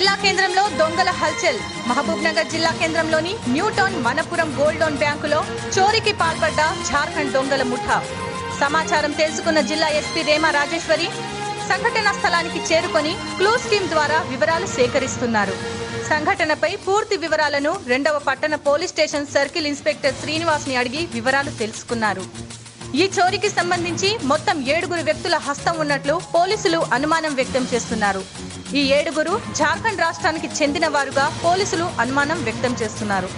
జిల్లా కేంద్రంలో దొంగల హల్చల్. మహబూబ్ నగర్ జిల్లా కేంద్రంలోని న్యూటౌన్ మనపురం గోల్డ్ లోన్ బ్యాంకులో చోరీకి పాల్పడ్డ జార్ఖండ్ దొంగల ముఠా. సమాచారం తెలుసుకున్న జిల్లా ఎస్పీ రేమా రాజేశ్వరి సంఘటన స్థలానికి చేరుకొని క్లూస్ టీమ్ ద్వారా వివరాలు సేకరిస్తున్నారు. సంఘటనపై పూర్తి వివరాలను రెండవ పట్టణ పోలీస్ స్టేషన్ సర్కిల్ ఇన్స్పెక్టర్ శ్రీనివాస్ని అడిగి వివరాలు తెలుసుకున్నారు. ఈ చోరీకి సంబంధించి మొత్తం ఏడుగురు వ్యక్తుల హస్తం ఉన్నట్లు పోలీసులు అనుమానం వ్యక్తం చేస్తున్నారు. ఈ ఏడుగురు జార్ఖండ్ రాష్ట్రానికి చెందిన వారుగా పోలీసులు అనుమానం వ్యక్తం చేస్తున్నారు.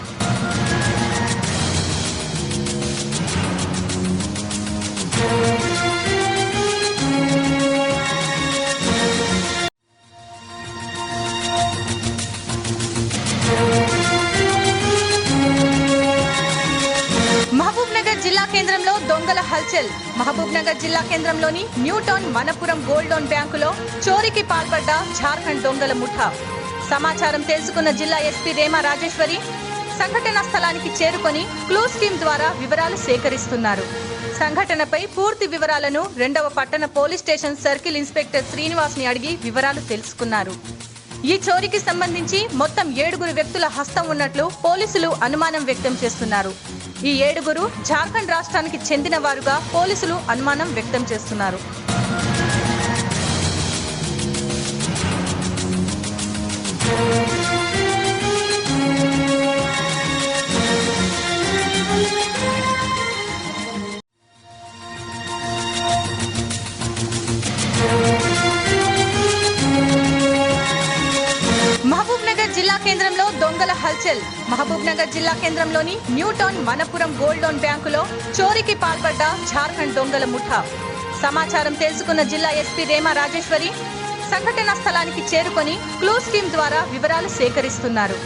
thank you జిల్లా కేంద్రంలో దొంగల హల్చల్. మహబూబ్ నగర్ జిల్లా కేంద్రంలోని న్యూటౌన్ మనపురం గోల్డ్ లోన్ బ్యాంకులో చోరీకి పాల్పడ్డ జార్ఖండ్ దొంగల ముఠా. సమాచారం తెలుసుకున్న జిల్లా ఎస్పీ రేమా రాజేశ్వరి సంఘటన స్థలానికి చేరుకొని క్లూ స్కీమ్ ద్వారా వివరాలు సేకరిస్తున్నారు. సంఘటనపై పూర్తి వివరాలను రెండవ పట్టణ పోలీస్ స్టేషన్ సర్కిల్ ఇన్స్పెక్టర్ శ్రీనివాస్ని అడిగి వివరాలు తెలుసుకున్నారు. ఈ చోరీకి సంబంధించి మొత్తం ఏడుగురు వ్యక్తుల హస్తం ఉన్నట్లు పోలీసులు అనుమానం వ్యక్తం చేస్తున్నారు. ఈ ఏడుగురు జార్ఖండ్ రాష్ట్రానికి చెందిన వారుగా పోలీసులు అనుమానం వ్యక్తం చేస్తున్నారు. జిల్లా కేంద్రంలో దొంగల హల్చల్. మహబూబ్ నగర్ జిల్లా కేంద్రంలోని న్యూటౌన్ మనపురం గోల్డ్ లోన్ బ్యాంకులో చోరీకి పాల్పడ్డ జార్ఖండ్ దొంగల ముఠా. సమాచారం తెలుసుకున్న జిల్లా ఎస్పీ రేమా రాజేశ్వరి సంఘటన స్థలానికి చేరుకొని క్లూ స్కీమ్ ద్వారా వివరాలు సేకరిస్తున్నారు.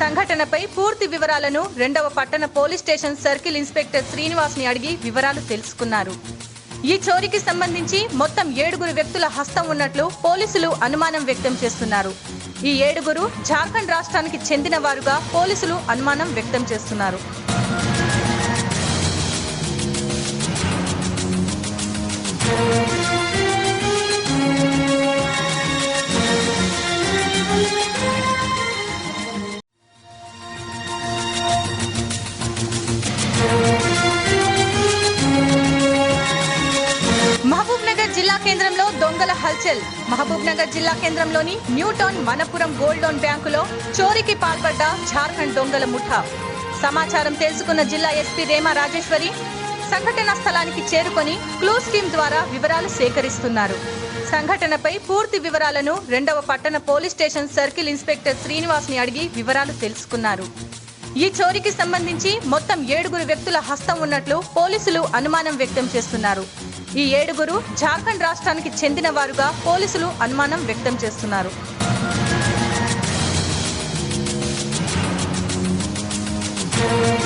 సంఘటనపై పూర్తి వివరాలను రెండవ పట్టణ పోలీస్ స్టేషన్ సర్కిల్ ఇన్స్పెక్టర్ శ్రీనివాస్ని అడిగి వివరాలు తెలుసుకున్నారు. ఈ చోరీకి సంబంధించి మొత్తం ఏడుగురు వ్యక్తుల హస్తం ఉన్నట్లు పోలీసులు అనుమానం వ్యక్తం చేస్తున్నారు. ఈ ఏడుగురు జార్ఖండ్ రాష్ట్రానికి చెందిన వారుగా పోలీసులు అనుమానం వ్యక్తం చేస్తున్నారు. మహబూబ్ జిల్లా కేంద్రంలో దొంగల హల్చల్. మహబూబ్ నగర్ జిల్లా కేంద్రంలోని న్యూటౌన్ మనపురం గోల్డ్ లోన్ బ్యాంకులో చోరీకి పాల్పడ్డ జార్ఖండ్ దొంగల ముఠా. సమాచారం తెలుసుకున్న జిల్లా ఎస్పీ రేమా రాజేశ్వరి సంఘటన స్థలానికి చేరుకొని క్లూ స్కీమ్ ద్వారా వివరాలు సేకరిస్తున్నారు. సంఘటనపై పూర్తి వివరాలను రెండవ పట్టణ పోలీస్ స్టేషన్ సర్కిల్ ఇన్స్పెక్టర్ శ్రీనివాస్ని అడిగి వివరాలు తెలుసుకున్నారు. ఈ చోరీకి సంబంధించి మొత్తం ఏడుగురు వ్యక్తుల హస్తం ఉన్నట్లు పోలీసులు అనుమానం వ్యక్తం చేస్తున్నారు. ఈ ఏడుగురు జార్ఖండ్ రాష్ట్రానికి చెందిన వారుగా పోలీసులు అనుమానం వ్యక్తం చేస్తున్నారు. మహబూబ్ నగర్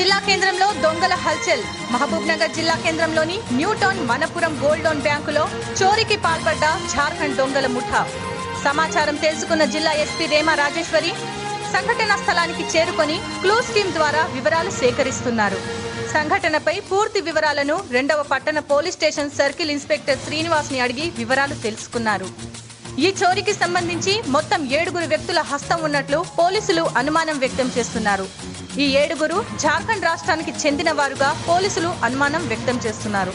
జిల్లా కేంద్రంలో దొంగల హల్చల్. మహబూబ్ నగర్ జిల్లా కేంద్రంలోని న్యూటౌన్ మనపురం గోల్డ్ లోన్ బ్యాంకులో చోరీకి పాల్పడ్డ జార్ఖండ్ దొంగల ముఠా. సమాచారం తెలుసుకున్న జిల్లా ఎస్పీ రేమా రాజేశ్వరి సంఘటన స్థలానికి చేరుకొని క్లూస్ స్కీమ్ ద్వారా వివరాలు సేకరిస్తున్నారు. సంఘటనపై పూర్తి వివరాలను రెండవ పట్టణ పోలీస్ స్టేషన్ సర్కిల్ ఇన్స్పెక్టర్ శ్రీనివాస్ని అడిగి వివరాలు తెలుసుకున్నారు. ఈ చోరీకి సంబంధించి మొత్తం ఏడుగురు వ్యక్తుల హస్తం ఉన్నట్లు పోలీసులు అనుమానం వ్యక్తం చేస్తున్నారు. ఈ ఏడుగురు ఈ ఏడుగురు జార్ఖండ్ రాష్ట్రానికి చెందిన వారుగా పోలీసులు అనుమానం వ్యక్తం చేస్తున్నారు.